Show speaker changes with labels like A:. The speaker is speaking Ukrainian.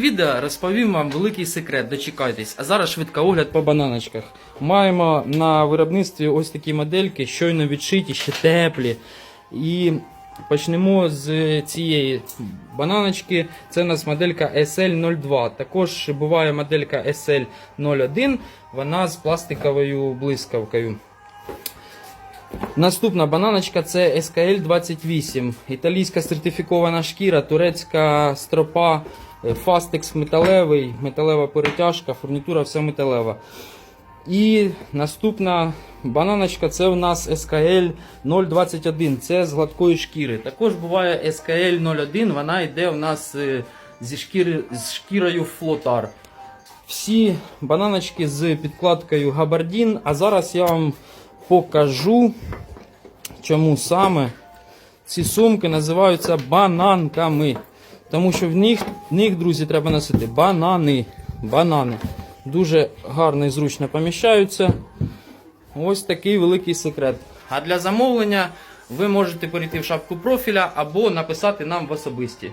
A: Відео розповім вам великий секрет, дочекайтесь. А зараз швидко огляд по бананочках. Маємо на виробництві ось такі модельки, щойно відшиті, ще теплі. І почнемо з цієї бананочки. Це у нас моделька SL02. Також буває моделька SL01, вона з пластиковою блискавкою. Наступна бананочка це SKL 28. Італійська сертифікована шкіра, турецька стропа, фастекс металевий, металева перетяжка, фурнітура вся металева. І наступна бананочка це у нас SKL 021. Це з гладкої шкіри. Також буває SKL 01, вона йде у нас е, зі шкіри, з шкірою флотар. Всі бананочки з підкладкою габардін. А зараз я вам покажу, чому саме ці сумки називаються бананками. Тому що в них, в них друзі, треба носити банани. Банани. Дуже гарно і зручно поміщаються. Ось такий великий секрет. А для замовлення ви можете перейти в шапку профіля або написати нам в особисті.